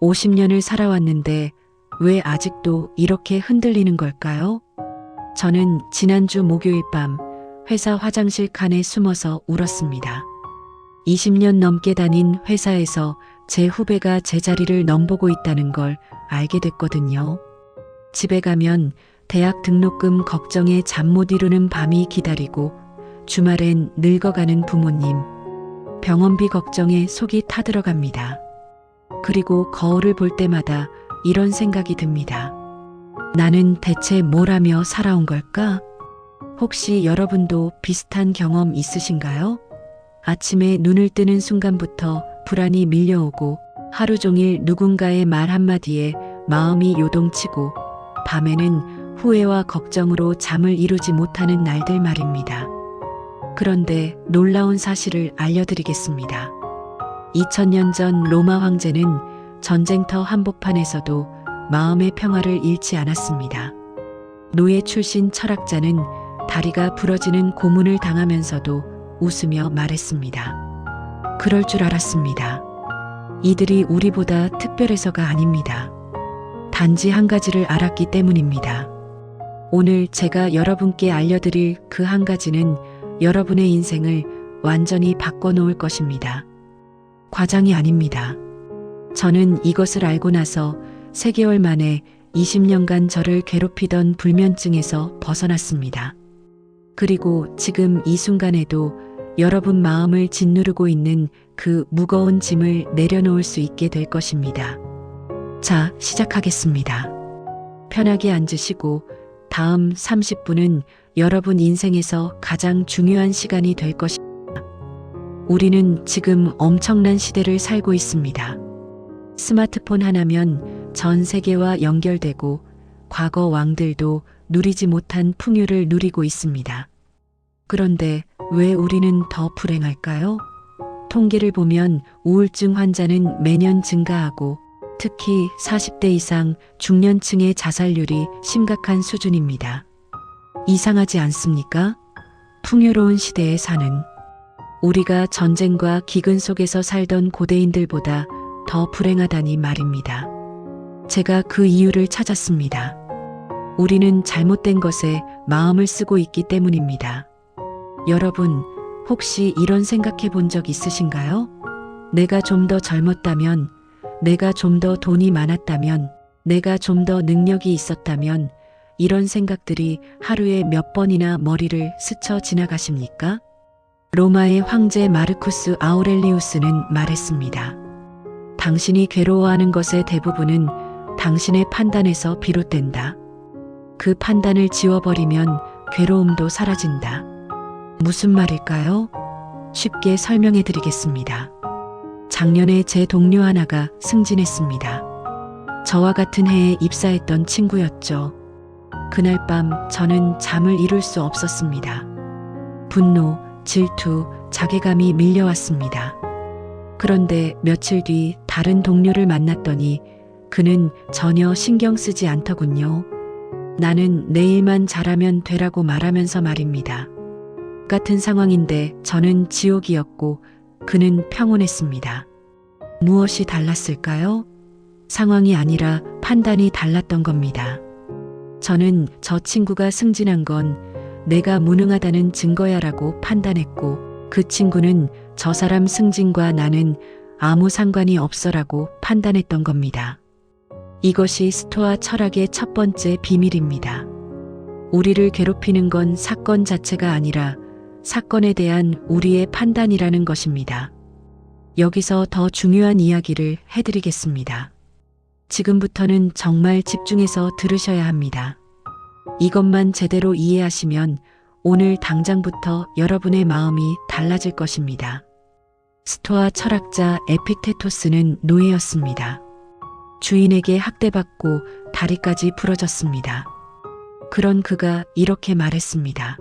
50년을 살아왔는데 왜 아직도 이렇게 흔들리는 걸까요? 저는 지난주 목요일 밤 회사 화장실 칸에 숨어서 울었습니다. 20년 넘게 다닌 회사에서 제 후배가 제 자리를 넘보고 있다는 걸 알게 됐거든요. 집에 가면 대학 등록금 걱정에 잠 못 이루는 밤이 기다리고 주말엔 늙어가는 부모님, 병원비 걱정에 속이 타들어갑니다. 그리고 거울을 볼 때마다 이런 생각이 듭니다. 나는 대체 뭘 하며 살아온 걸까? 혹시 여러분도 비슷한 경험 있으신가요? 아침에 눈을 뜨는 순간부터 불안이 밀려오고 하루 종일 누군가의 말 한마디에 마음이 요동치고 밤에는 후회와 걱정으로 잠을 이루지 못하는 날들 말입니다. 그런데 놀라운 사실을 알려드리겠습니다. 2000년 전 로마 황제는 전쟁터 한복판에서도 마음의 평화를 잃지 않았습니다. 노예 출신 철학자는 다리가 부러지는 고문을 당하면서도 웃으며 말했습니다. 그럴 줄 알았습니다. 이들이 우리보다 특별해서가 아닙니다. 단지 한 가지를 알았기 때문입니다. 오늘 제가 여러분께 알려드릴 그 한 가지는 여러분의 인생을 완전히 바꿔놓을 것입니다. 과장이 아닙니다. 저는 이것을 알고 나서 3개월 만에 20년간 저를 괴롭히던 불면증에서 벗어났습니다. 그리고 지금 이 순간에도 여러분 마음을 짓누르고 있는 그 무거운 짐을 내려놓을 수 있게 될 것입니다. 자, 시작하겠습니다. 편하게 앉으시고 다음 30분은 여러분 인생에서 가장 중요한 시간이 될 것입니다. 우리는 지금 엄청난 시대를 살고 있습니다. 스마트폰 하나면 전 세계와 연결되고 과거 왕들도 누리지 못한 풍요를 누리고 있습니다. 그런데 왜 우리는 더 불행할까요? 통계를 보면 우울증 환자는 매년 증가하고 특히 40대 이상 중년층의 자살률이 심각한 수준입니다. 이상하지 않습니까? 풍요로운 시대에 사는 우리가 전쟁과 기근 속에서 살던 고대인들보다 더 불행하다니 말입니다. 제가 그 이유를 찾았습니다. 우리는 잘못된 것에 마음을 쓰고 있기 때문입니다. 여러분, 혹시 이런 생각해 본 적 있으신가요? 내가 좀 더 젊었다면, 내가 좀 더 돈이 많았다면, 내가 좀 더 능력이 있었다면, 이런 생각들이 하루에 몇 번이나 머리를 스쳐 지나가십니까? 로마의 황제 마르쿠스 아우렐리우스는 말했습니다. 당신이 괴로워하는 것의 대부분은 당신의 판단에서 비롯된다. 그 판단을 지워버리면 괴로움도 사라진다. 무슨 말일까요? 쉽게 설명해 드리겠습니다. 작년에 제 동료 하나가 승진했습니다. 저와 같은 해에 입사했던 친구였죠. 그날 밤 저는 잠을 이룰 수 없었습니다. 분노, 질투, 자괴감이 밀려왔습니다. 그런데 며칠 뒤 다른 동료를 만났더니 그는 전혀 신경 쓰지 않더군요. 나는 내일만 잘하면 되라고 말하면서 말입니다. 같은 상황인데 저는 지옥이었고 그는 평온했습니다. 무엇이 달랐을까요? 상황이 아니라 판단이 달랐던 겁니다. 저는 저 친구가 승진한 건 내가 무능하다는 증거야라고 판단했고 그 친구는 저 사람 승진과 나는 아무 상관이 없어라고 판단했던 겁니다. 이것이 스토아 철학의 첫 번째 비밀입니다. 우리를 괴롭히는 건 사건 자체가 아니라 사건에 대한 우리의 판단이라는 것입니다. 여기서 더 중요한 이야기를 해드리겠습니다. 지금부터는 정말 집중해서 들으셔야 합니다. 이것만 제대로 이해하시면 오늘 당장부터 여러분의 마음이 달라질 것입니다. 스토아 철학자 에피테토스는 노예였습니다. 주인에게 학대받고 다리까지 부러졌습니다. 그런 그가 이렇게 말했습니다.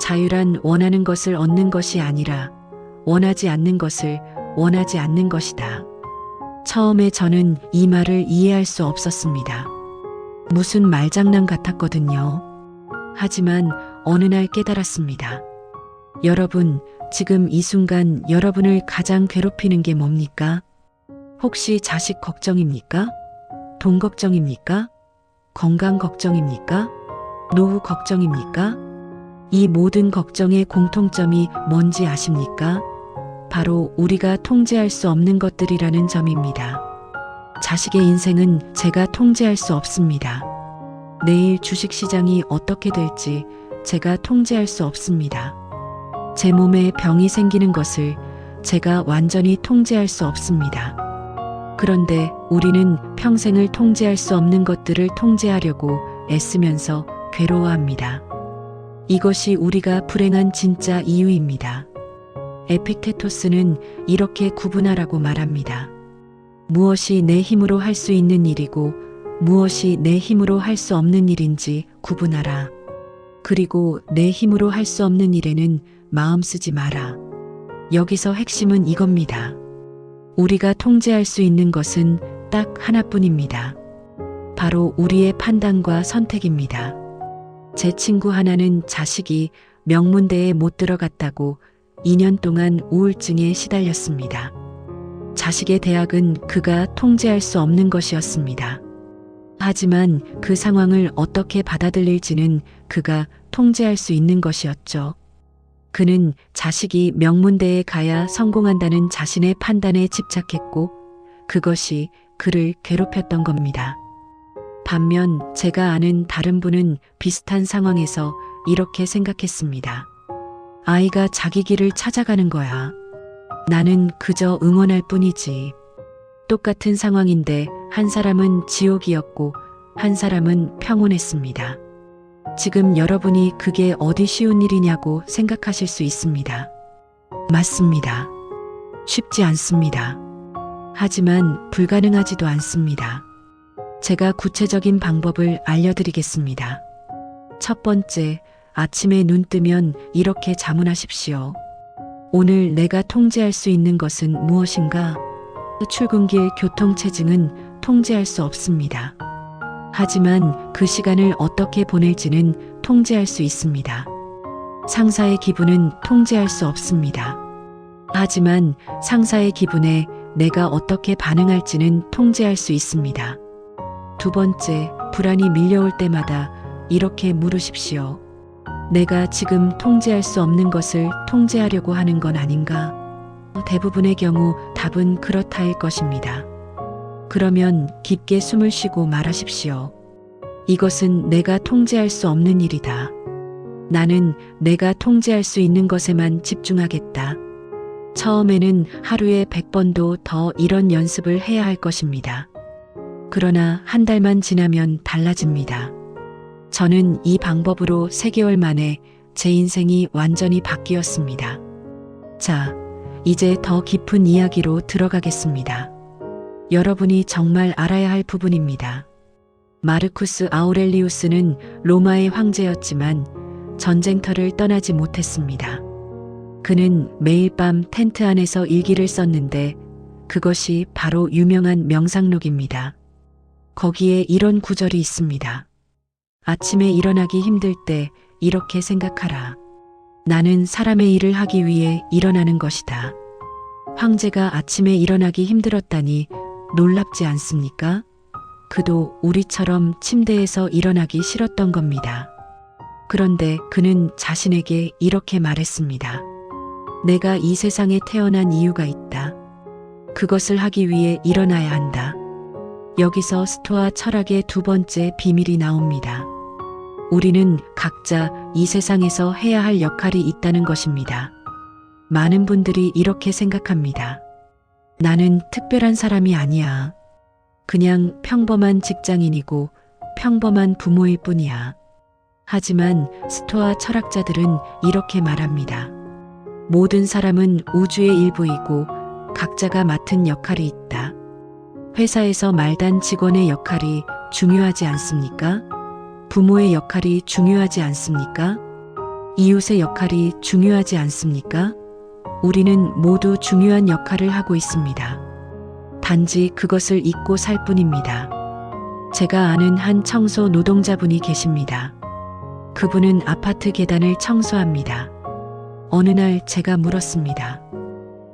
자유란 원하는 것을 얻는 것이 아니라 원하지 않는 것을 원하지 않는 것이다. 처음에 저는 이 말을 이해할 수 없었습니다. 무슨 말장난 같았거든요. 하지만 어느 날 깨달았습니다. 여러분, 지금 이 순간 여러분을 가장 괴롭히는 게 뭡니까? 혹시 자식 걱정입니까? 돈 걱정입니까? 건강 걱정입니까? 노후 걱정입니까? 이 모든 걱정의 공통점이 뭔지 아십니까? 바로 우리가 통제할 수 없는 것들이라는 점입니다. 자식의 인생은 제가 통제할 수 없습니다. 내일 주식시장이 어떻게 될지 제가 통제할 수 없습니다. 제 몸에 병이 생기는 것을 제가 완전히 통제할 수 없습니다. 그런데 우리는 평생을 통제할 수 없는 것들을 통제하려고 애쓰면서 괴로워합니다. 이것이 우리가 불행한 진짜 이유입니다. 에픽테토스는 이렇게 구분하라고 말합니다. 무엇이 내 힘으로 할 수 있는 일이고 무엇이 내 힘으로 할 수 없는 일인지 구분하라. 그리고 내 힘으로 할 수 없는 일에는 마음 쓰지 마라. 여기서 핵심은 이겁니다. 우리가 통제할 수 있는 것은 딱 하나뿐입니다. 바로 우리의 판단과 선택입니다. 제 친구 하나는 자식이 명문대에 못 들어갔다고 2년 동안 우울증에 시달렸습니다. 자식의 대학은 그가 통제할 수 없는 것이었습니다. 하지만 그 상황을 어떻게 받아들일지는 그가 통제할 수 있는 것이었죠. 그는 자식이 명문대에 가야 성공한다는 자신의 판단에 집착했고 그것이 그를 괴롭혔던 겁니다. 반면 제가 아는 다른 분은 비슷한 상황에서 이렇게 생각했습니다. 아이가 자기 길을 찾아가는 거야. 나는 그저 응원할 뿐이지. 똑같은 상황인데 한 사람은 지옥이었고 한 사람은 평온했습니다. 지금 여러분이 그게 어디 쉬운 일이냐고 생각하실 수 있습니다. 맞습니다. 쉽지 않습니다. 하지만 불가능하지도 않습니다. 제가 구체적인 방법을 알려드리겠습니다. 첫 번째, 아침에 눈 뜨면 이렇게 자문하십시오. 오늘 내가 통제할 수 있는 것은 무엇인가? 출근길 교통체증은 통제할 수 없습니다. 하지만 그 시간을 어떻게 보낼지는 통제할 수 있습니다. 상사의 기분은 통제할 수 없습니다. 하지만 상사의 기분에 내가 어떻게 반응할지는 통제할 수 있습니다. 두 번째, 불안이 밀려올 때마다 이렇게 물으십시오. 내가 지금 통제할 수 없는 것을 통제하려고 하는 건 아닌가? 대부분의 경우 답은 그렇다일 것입니다. 그러면 깊게 숨을 쉬고 말하십시오. 이것은 내가 통제할 수 없는 일이다. 나는 내가 통제할 수 있는 것에만 집중하겠다. 처음에는 하루에 100번도 더 이런 연습을 해야 할 것입니다. 그러나 한 달만 지나면 달라집니다. 저는 이 방법으로 3개월 만에 제 인생이 완전히 바뀌었습니다. 자, 이제 더 깊은 이야기로 들어가겠습니다. 여러분이 정말 알아야 할 부분입니다. 마르쿠스 아우렐리우스는 로마의 황제였지만 전쟁터를 떠나지 못했습니다. 그는 매일 밤 텐트 안에서 일기를 썼는데 그것이 바로 유명한 명상록입니다. 거기에 이런 구절이 있습니다. 아침에 일어나기 힘들 때 이렇게 생각하라. 나는 사람의 일을 하기 위해 일어나는 것이다. 황제가 아침에 일어나기 힘들었다니 놀랍지 않습니까? 그도 우리처럼 침대에서 일어나기 싫었던 겁니다. 그런데 그는 자신에게 이렇게 말했습니다. 내가 이 세상에 태어난 이유가 있다. 그것을 하기 위해 일어나야 한다. 여기서 스토아 철학의 두 번째 비밀이 나옵니다. 우리는 각자 이 세상에서 해야 할 역할이 있다는 것입니다. 많은 분들이 이렇게 생각합니다. 나는 특별한 사람이 아니야. 그냥 평범한 직장인이고 평범한 부모일 뿐이야. 하지만 스토아 철학자들은 이렇게 말합니다. 모든 사람은 우주의 일부이고 각자가 맡은 역할이 있다. 회사에서 말단 직원의 역할이 중요하지 않습니까? 부모의 역할이 중요하지 않습니까? 이웃의 역할이 중요하지 않습니까? 우리는 모두 중요한 역할을 하고 있습니다. 단지 그것을 잊고 살 뿐입니다. 제가 아는 한 청소 노동자분이 계십니다. 그분은 아파트 계단을 청소합니다. 어느 날 제가 물었습니다.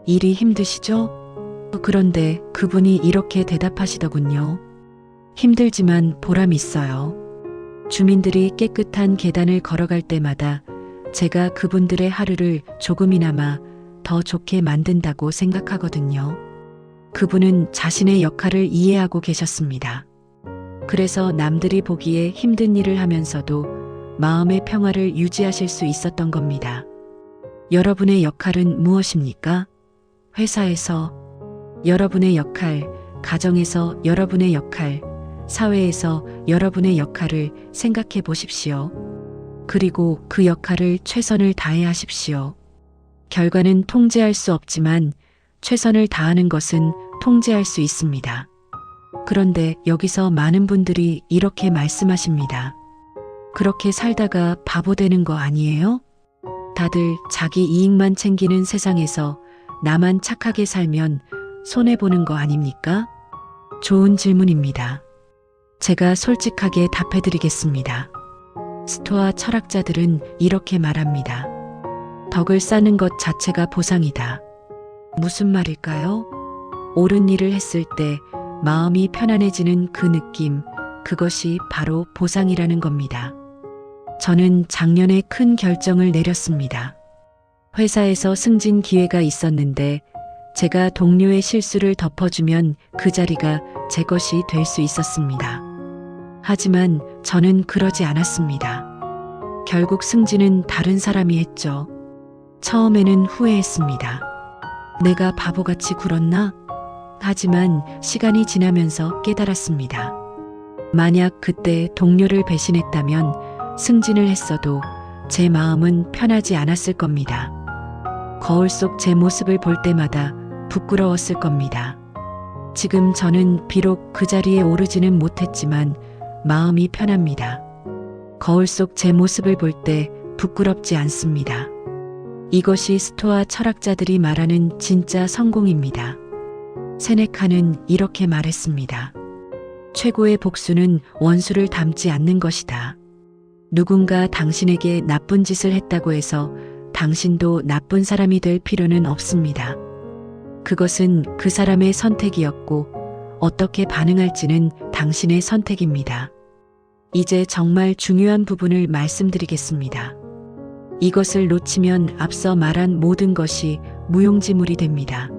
일이 힘드시죠? 그런데 그분이 이렇게 대답하시더군요. 힘들지만 보람 있어요. 주민들이 깨끗한 계단을 걸어갈 때마다 제가 그분들의 하루를 조금이나마 더 좋게 만든다고 생각하거든요. 그분은 자신의 역할을 이해하고 계셨습니다. 그래서 남들이 보기에 힘든 일을 하면서도 마음의 평화를 유지하실 수 있었던 겁니다. 여러분의 역할은 무엇입니까? 회사에서 여러분의 역할, 가정에서 여러분의 역할, 사회에서 여러분의 역할을 생각해 보십시오. 그리고 그 역할을 최선을 다해 하십시오. 결과는 통제할 수 없지만 최선을 다하는 것은 통제할 수 있습니다. 그런데 여기서 많은 분들이 이렇게 말씀하십니다. 그렇게 살다가 바보 되는 거 아니에요? 다들 자기 이익만 챙기는 세상에서 나만 착하게 살면 손해보는 거 아닙니까? 좋은 질문입니다. 제가 솔직하게 답해드리겠습니다. 스토아 철학자들은 이렇게 말합니다. 덕을 쌓는 것 자체가 보상이다. 무슨 말일까요? 옳은 일을 했을 때 마음이 편안해지는 그 느낌, 그것이 바로 보상이라는 겁니다. 저는 작년에 큰 결정을 내렸습니다. 회사에서 승진 기회가 있었는데 제가 동료의 실수를 덮어주면 그 자리가 제 것이 될 수 있었습니다. 하지만 저는 그러지 않았습니다. 결국 승진은 다른 사람이 했죠. 처음에는 후회했습니다. 내가 바보같이 굴었나? 하지만 시간이 지나면서 깨달았습니다. 만약 그때 동료를 배신했다면 승진을 했어도 제 마음은 편하지 않았을 겁니다. 거울 속 제 모습을 볼 때마다 부끄러웠을 겁니다. 지금 저는 비록 그 자리에 오르지는 못했지만 마음이 편합니다. 거울 속 제 모습을 볼 때 부끄럽지 않습니다. 이것이 스토아 철학자들이 말하는 진짜 성공입니다. 세네카는 이렇게 말했습니다. 최고의 복수는 원수를 닮지 않는 것이다. 누군가 당신에게 나쁜 짓을 했다고 해서 당신도 나쁜 사람이 될 필요는 없습니다. 그것은 그 사람의 선택이었고 어떻게 반응할지는 당신의 선택입니다. 이제 정말 중요한 부분을 말씀드리겠습니다. 이것을 놓치면 앞서 말한 모든 것이 무용지물이 됩니다.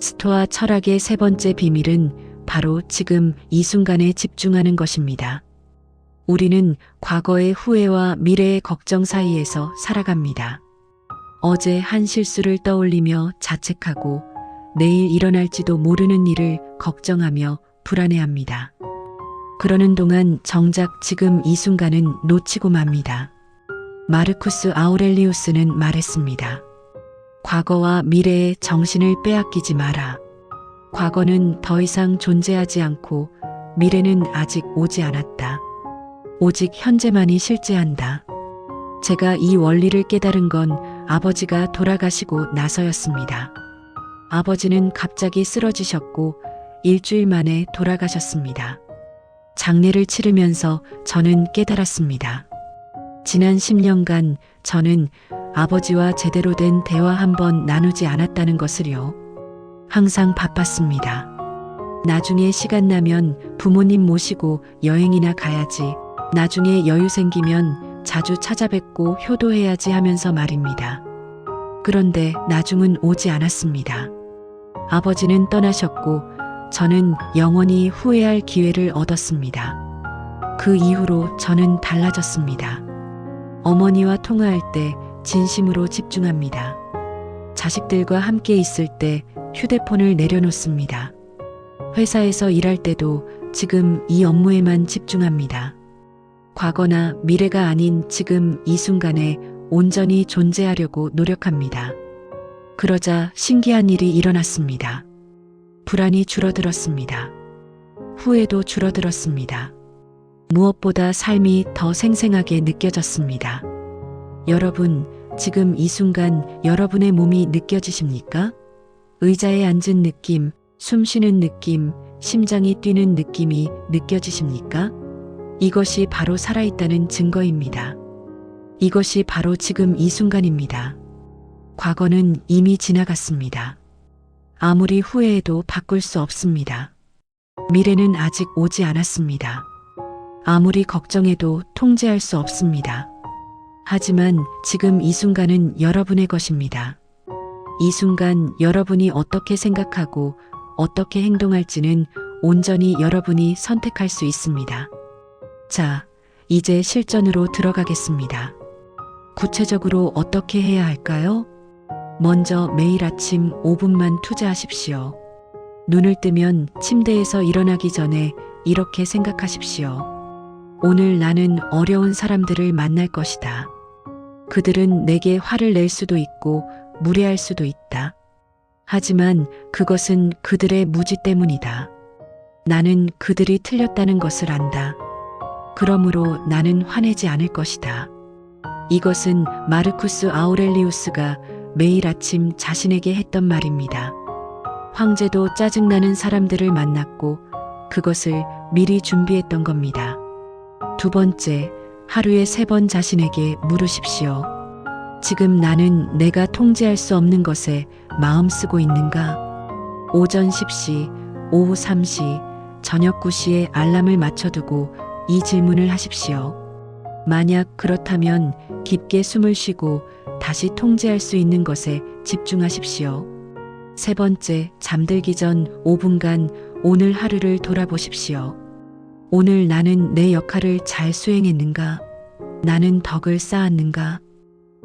스토아 철학의 세 번째 비밀은 바로 지금 이 순간에 집중하는 것입니다. 우리는 과거의 후회와 미래의 걱정 사이에서 살아갑니다. 어제 한 실수를 떠올리며 자책하고 내일 일어날지도 모르는 일을 걱정하며 불안해합니다. 그러는 동안 정작 지금 이 순간은 놓치고 맙니다. 마르쿠스 아우렐리우스는 말했습니다. 과거와 미래에 정신을 빼앗기지 마라. 과거는 더 이상 존재하지 않고 미래는 아직 오지 않았다. 오직 현재만이 실재한다. 제가 이 원리를 깨달은 건 아버지가 돌아가시고 나서였습니다. 아버지는 갑자기 쓰러지셨고 일주일 만에 돌아가셨습니다. 장례를 치르면서 저는 깨달았습니다. 지난 10년간 저는 아버지와 제대로 된 대화 한 번 나누지 않았다는 것을요. 항상 바빴습니다. 나중에 시간 나면 부모님 모시고 여행이나 가야지. 나중에 여유 생기면 자주 찾아뵙고 효도해야지 하면서 말입니다. 그런데 나중은 오지 않았습니다. 아버지는 떠나셨고 저는 영원히 후회할 기회를 얻었습니다. 그 이후로 저는 달라졌습니다. 어머니와 통화할 때 진심으로 집중합니다. 자식들과 함께 있을 때 휴대폰을 내려놓습니다. 회사에서 일할 때도 지금 이 업무에만 집중합니다. 과거나 미래가 아닌 지금 이 순간에 온전히 존재하려고 노력합니다. 그러자 신기한 일이 일어났습니다. 불안이 줄어들었습니다. 후회도 줄어들었습니다. 무엇보다 삶이 더 생생하게 느껴졌습니다. 여러분, 지금 이 순간 여러분의 몸이 느껴지십니까? 의자에 앉은 느낌, 숨 쉬는 느낌, 심장이 뛰는 느낌이 느껴지십니까? 이것이 바로 살아있다는 증거입니다. 이것이 바로 지금 이 순간입니다. 과거는 이미 지나갔습니다. 아무리 후회해도 바꿀 수 없습니다. 미래는 아직 오지 않았습니다. 아무리 걱정해도 통제할 수 없습니다. 하지만 지금 이 순간은 여러분의 것입니다. 이 순간 여러분이 어떻게 생각하고 어떻게 행동할지는 온전히 여러분이 선택할 수 있습니다. 자, 이제 실전으로 들어가겠습니다. 구체적으로 어떻게 해야 할까요? 먼저 매일 아침 5분만 투자하십시오. 눈을 뜨면 침대에서 일어나기 전에 이렇게 생각하십시오. 오늘 나는 어려운 사람들을 만날 것이다. 그들은 내게 화를 낼 수도 있고 무례할 수도 있다. 하지만 그것은 그들의 무지 때문이다. 나는 그들이 틀렸다는 것을 안다. 그러므로 나는 화내지 않을 것이다. 이것은 마르쿠스 아우렐리우스가 매일 아침 자신에게 했던 말입니다. 황제도 짜증나는 사람들을 만났고 그것을 미리 준비했던 겁니다. 두 번째, 하루에 세 번 자신에게 물으십시오. 지금 나는 내가 통제할 수 없는 것에 마음 쓰고 있는가? 오전 10시, 오후 3시, 저녁 9시에 알람을 맞춰두고 이 질문을 하십시오. 만약 그렇다면 깊게 숨을 쉬고 다시 통제할 수 있는 것에 집중하십시오. 세 번째, 잠들기 전 5분간 오늘 하루를 돌아보십시오. 오늘 나는 내 역할을 잘 수행했는가? 나는 덕을 쌓았는가?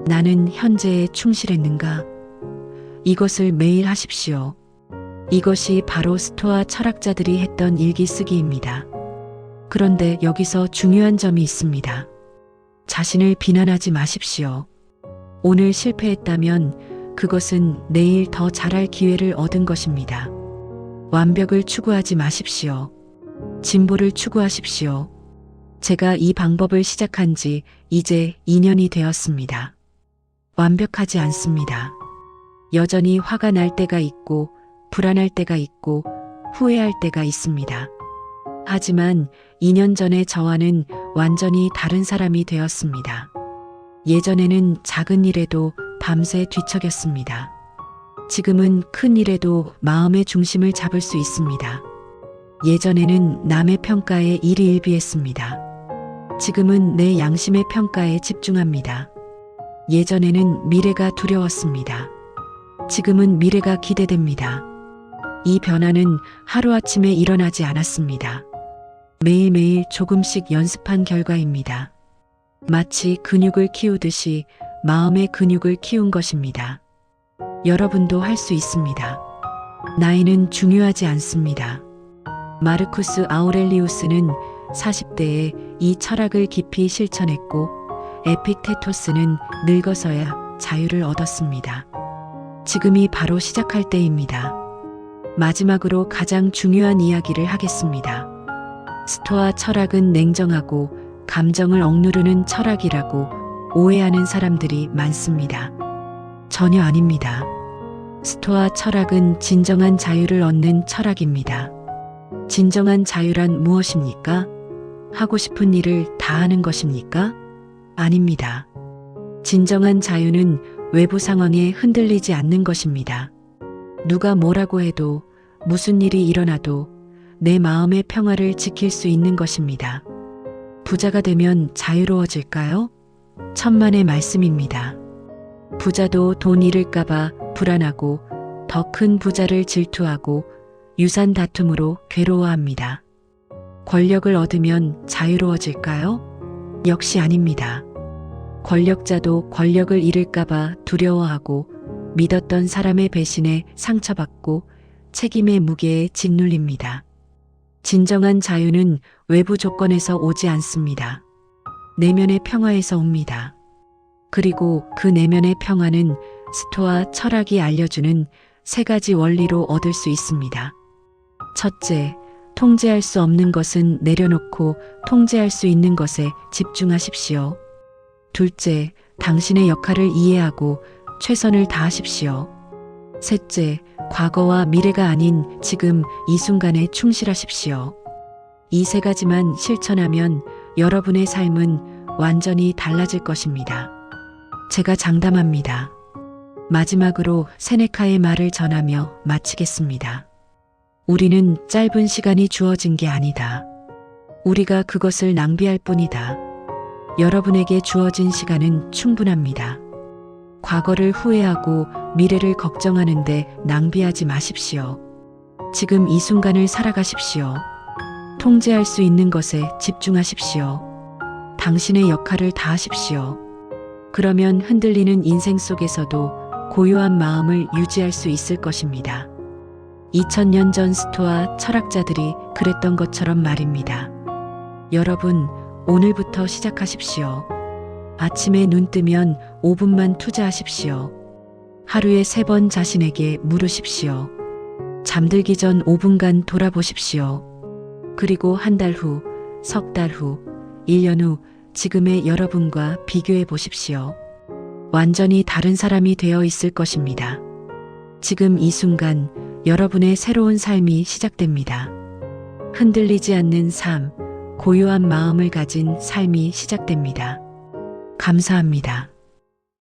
나는 현재에 충실했는가? 이것을 매일 하십시오. 이것이 바로 스토아 철학자들이 했던 일기 쓰기입니다. 그런데 여기서 중요한 점이 있습니다. 자신을 비난하지 마십시오. 오늘 실패했다면 그것은 내일 더 잘할 기회를 얻은 것입니다. 완벽을 추구하지 마십시오. 진보를 추구하십시오. 제가 이 방법을 시작한 지 이제 2년이 되었습니다. 완벽하지 않습니다. 여전히 화가 날 때가 있고 불안할 때가 있고 후회할 때가 있습니다. 하지만 2년 전의 저와는 완전히 다른 사람이 되었습니다. 예전에는 작은 일에도 밤새 뒤척였습니다. 지금은 큰 일에도 마음의 중심을 잡을 수 있습니다. 예전에는 남의 평가에 일희일비했습니다. 지금은 내 양심의 평가에 집중합니다. 예전에는 미래가 두려웠습니다. 지금은 미래가 기대됩니다. 이 변화는 하루아침에 일어나지 않았습니다. 매일매일 조금씩 연습한 결과입니다. 마치 근육을 키우듯이 마음의 근육을 키운 것입니다. 여러분도 할 수 있습니다. 나이는 중요하지 않습니다. 마르쿠스 아우렐리우스는 40대에 이 철학을 깊이 실천했고 에픽테토스는 늙어서야 자유를 얻었습니다. 지금이 바로 시작할 때입니다. 마지막으로 가장 중요한 이야기를 하겠습니다. 스토아 철학은 냉정하고 감정을 억누르는 철학이라고 오해하는 사람들이 많습니다. 전혀 아닙니다. 스토아 철학은 진정한 자유를 얻는 철학입니다. 진정한 자유란 무엇입니까? 하고 싶은 일을 다 하는 것입니까? 아닙니다. 진정한 자유는 외부 상황에 흔들리지 않는 것입니다. 누가 뭐라고 해도 무슨 일이 일어나도 내 마음의 평화를 지킬 수 있는 것입니다. 부자가 되면 자유로워질까요? 천만의 말씀입니다. 부자도 돈 잃을까봐 불안하고 더 큰 부자를 질투하고 유산 다툼으로 괴로워합니다. 권력을 얻으면 자유로워질까요? 역시 아닙니다. 권력자도 권력을 잃을까봐 두려워하고 믿었던 사람의 배신에 상처받고 책임의 무게에 짓눌립니다. 진정한 자유는 외부 조건에서 오지 않습니다. 내면의 평화에서 옵니다. 그리고 그 내면의 평화는 스토아 철학이 알려주는 세 가지 원리로 얻을 수 있습니다. 첫째, 통제할 수 없는 것은 내려놓고 통제할 수 있는 것에 집중하십시오. 둘째, 당신의 역할을 이해하고 최선을 다하십시오. 셋째, 과거와 미래가 아닌 지금 이 순간에 충실하십시오. 이 세 가지만 실천하면 여러분의 삶은 완전히 달라질 것입니다. 제가 장담합니다. 마지막으로 세네카의 말을 전하며 마치겠습니다. 우리는 짧은 시간이 주어진 게 아니다. 우리가 그것을 낭비할 뿐이다. 여러분에게 주어진 시간은 충분합니다. 과거를 후회하고 미래를 걱정하는데 낭비하지 마십시오. 지금 이 순간을 살아가십시오. 통제할 수 있는 것에 집중하십시오. 당신의 역할을 다하십시오. 그러면 흔들리는 인생 속에서도 고요한 마음을 유지할 수 있을 것입니다. 2000년 전 스토아 철학자들이 그랬던 것처럼 말입니다. 여러분, 오늘부터 시작하십시오. 아침에 눈 뜨면 5분만 투자하십시오. 하루에 세 번 자신에게 물으십시오. 잠들기 전 5분간 돌아보십시오. 그리고 한 달 후, 석 달 후, 1년 후 지금의 여러분과 비교해 보십시오. 완전히 다른 사람이 되어 있을 것입니다. 지금 이 순간 여러분의 새로운 삶이 시작됩니다. 흔들리지 않는 삶, 고요한 마음을 가진 삶이 시작됩니다. 감사합니다.